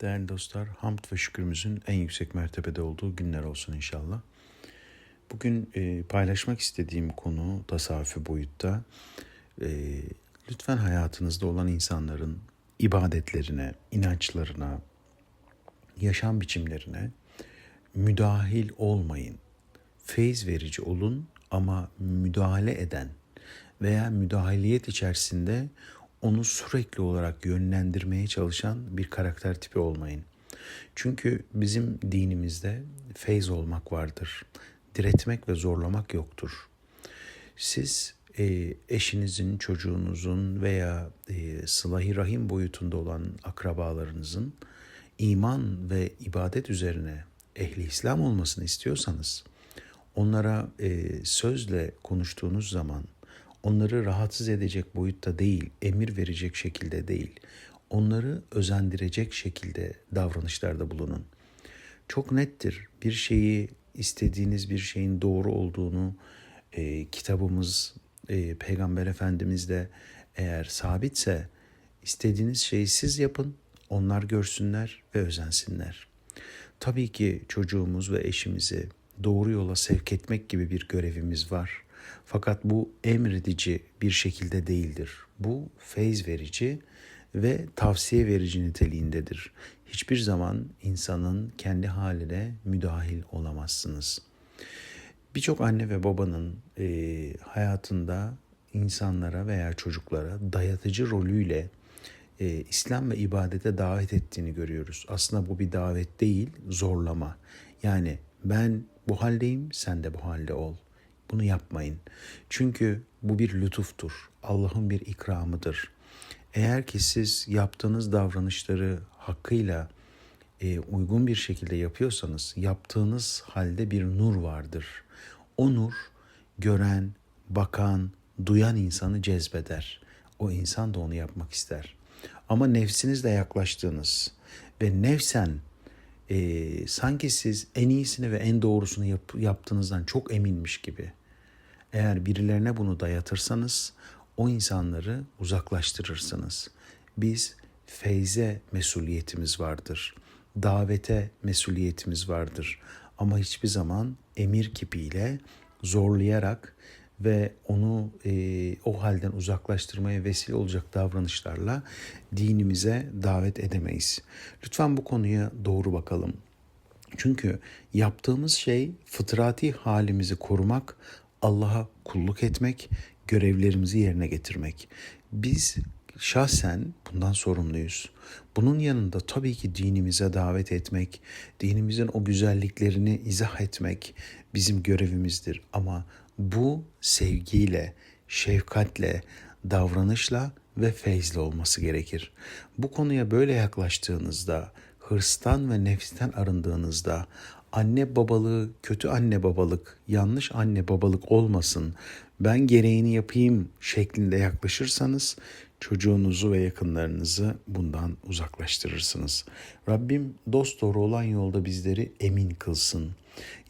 Değerli dostlar, hamd ve şükrümüzün en yüksek mertebede olduğu günler olsun inşallah. Bugün e, paylaşmak istediğim konu tasavvufi boyutta. E, lütfen hayatınızda olan insanların ibadetlerine, inançlarına, yaşam biçimlerine müdahil olmayın. Feyiz verici olun ama müdahale eden veya müdahiliyet içerisinde onu sürekli olarak yönlendirmeye çalışan bir karakter tipi olmayın. Çünkü bizim dinimizde feyz olmak vardır. Diretmek ve zorlamak yoktur. Siz e, eşinizin, çocuğunuzun veya e, sılahi rahim boyutunda olan akrabalarınızın iman ve ibadet üzerine ehli İslam olmasını istiyorsanız onlara e, sözle konuştuğunuz zaman onları rahatsız edecek boyutta değil, emir verecek şekilde değil, onları özendirecek şekilde davranışlarda bulunun. Çok nettir. Bir şeyi istediğiniz bir şeyin doğru olduğunu e, kitabımız, e, Peygamber Efendimiz de eğer sabitse istediğiniz şeyi siz yapın, onlar görsünler ve özensinler. Tabii ki çocuğumuz ve eşimizi doğru yola sevk etmek gibi bir görevimiz var. Fakat bu emredici bir şekilde değildir. Bu feyz verici ve tavsiye verici niteliğindedir. Hiçbir zaman insanın kendi haline müdahil olamazsınız. Birçok anne ve babanın e, hayatında insanlara veya çocuklara dayatıcı rolüyle e, İslam ve ibadete davet ettiğini görüyoruz. Aslında bu bir davet değil, zorlama. Yani ben bu haldeyim, sen de bu halde ol. Bunu yapmayın. Çünkü bu bir lütuftur. Allah'ın bir ikramıdır. Eğer ki siz yaptığınız davranışları hakkıyla e, uygun bir şekilde yapıyorsanız yaptığınız halde bir nur vardır. O nur gören, bakan, duyan insanı cezbeder. O insan da onu yapmak ister. Ama nefsinizle yaklaştığınız ve nefsen e, sanki siz en iyisini ve en doğrusunu yap, yaptığınızdan çok eminmiş gibi eğer birilerine bunu dayatırsanız o insanları uzaklaştırırsınız. Biz feyze mesuliyetimiz vardır. Davete mesuliyetimiz vardır. Ama hiçbir zaman emir kipiyle zorlayarak ve onu e, o halden uzaklaştırmaya vesile olacak davranışlarla dinimize davet edemeyiz. Lütfen bu konuya doğru bakalım. Çünkü yaptığımız şey fıtrati halimizi korumak, Allah'a kulluk etmek, görevlerimizi yerine getirmek. Biz şahsen bundan sorumluyuz. Bunun yanında tabii ki dinimize davet etmek, dinimizin o güzelliklerini izah etmek bizim görevimizdir. Ama bu sevgiyle, şefkatle, davranışla ve feyzle olması gerekir. Bu konuya böyle yaklaştığınızda, hırstan ve nefisten arındığınızda, anne babalığı kötü anne babalık, yanlış anne babalık olmasın, ben gereğini yapayım şeklinde yaklaşırsanız çocuğunuzu ve yakınlarınızı bundan uzaklaştırırsınız. Rabbim dost doğru olan yolda bizleri emin kılsın.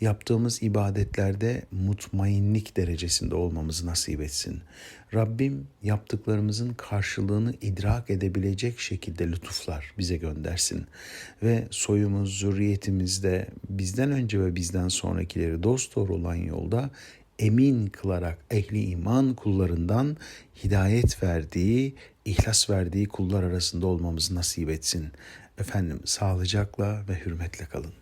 Yaptığımız ibadetlerde mutmainlik derecesinde olmamızı nasip etsin. Rabbim yaptıklarımızın karşılığını idrak edebilecek şekilde lütuflar bize göndersin. Ve soyumuz, zürriyetimizde bizden önce ve bizden sonrakileri dost doğru olan yolda emin kılarak ehli iman kullarından hidayet verdiği, ihlas verdiği kullar arasında olmamızı nasip etsin. Efendim sağlıcakla ve hürmetle kalın.